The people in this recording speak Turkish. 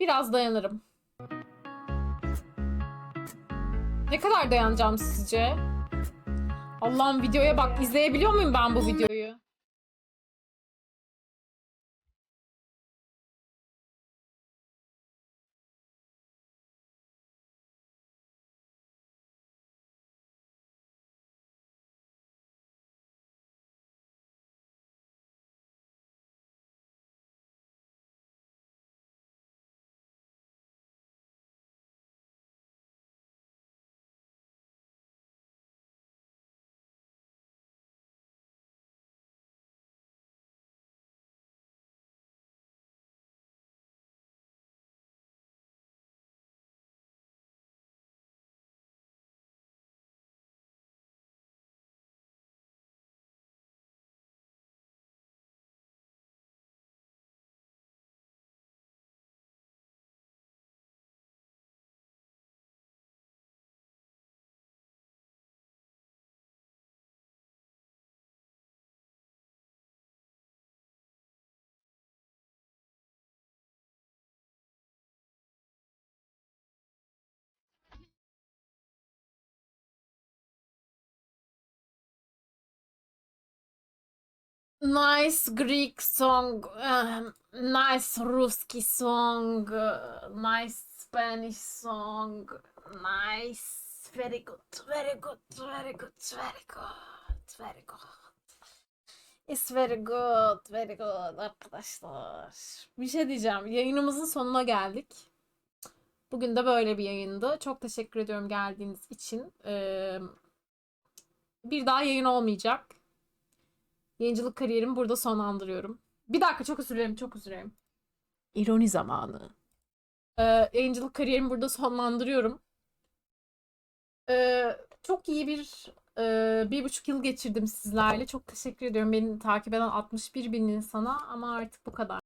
Biraz dayanırım. Ne kadar dayanacağım sizce? Allah'ım videoya bak. İzleyebiliyor muyum ben bu videoyu? Nice Greek song, um, nice Ruski song, uh, nice Spanish song, nice, very good, very good, very good, very good, very good. It's very good, very good arkadaşlar. Bir şey diyeceğim. Yayınımızın sonuna geldik. Bugün de böyle bir yayındı. Çok teşekkür ediyorum geldiğiniz için. Ee, bir daha yayın olmayacak. Yayıncılık kariyerimi burada sonlandırıyorum. Bir dakika çok özür dilerim, çok özür dilerim. İroni zamanı. Ee, yayıncılık kariyerimi burada sonlandırıyorum. Ee, çok iyi bir e, bir buçuk yıl geçirdim sizlerle. Çok teşekkür ediyorum beni takip eden 61 bin insana ama artık bu kadar.